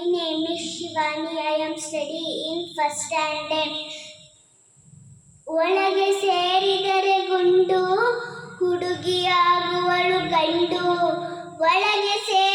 My name is Shivani. I am studying in first standard. ಒಳಗೆ ಸೇರಿದರೆ ಗುಂಡು ಹುಡುಗಿಯಾಗುವಳು ಗಂಡು ಒಳಗೆ ಸೇರಿದರೆ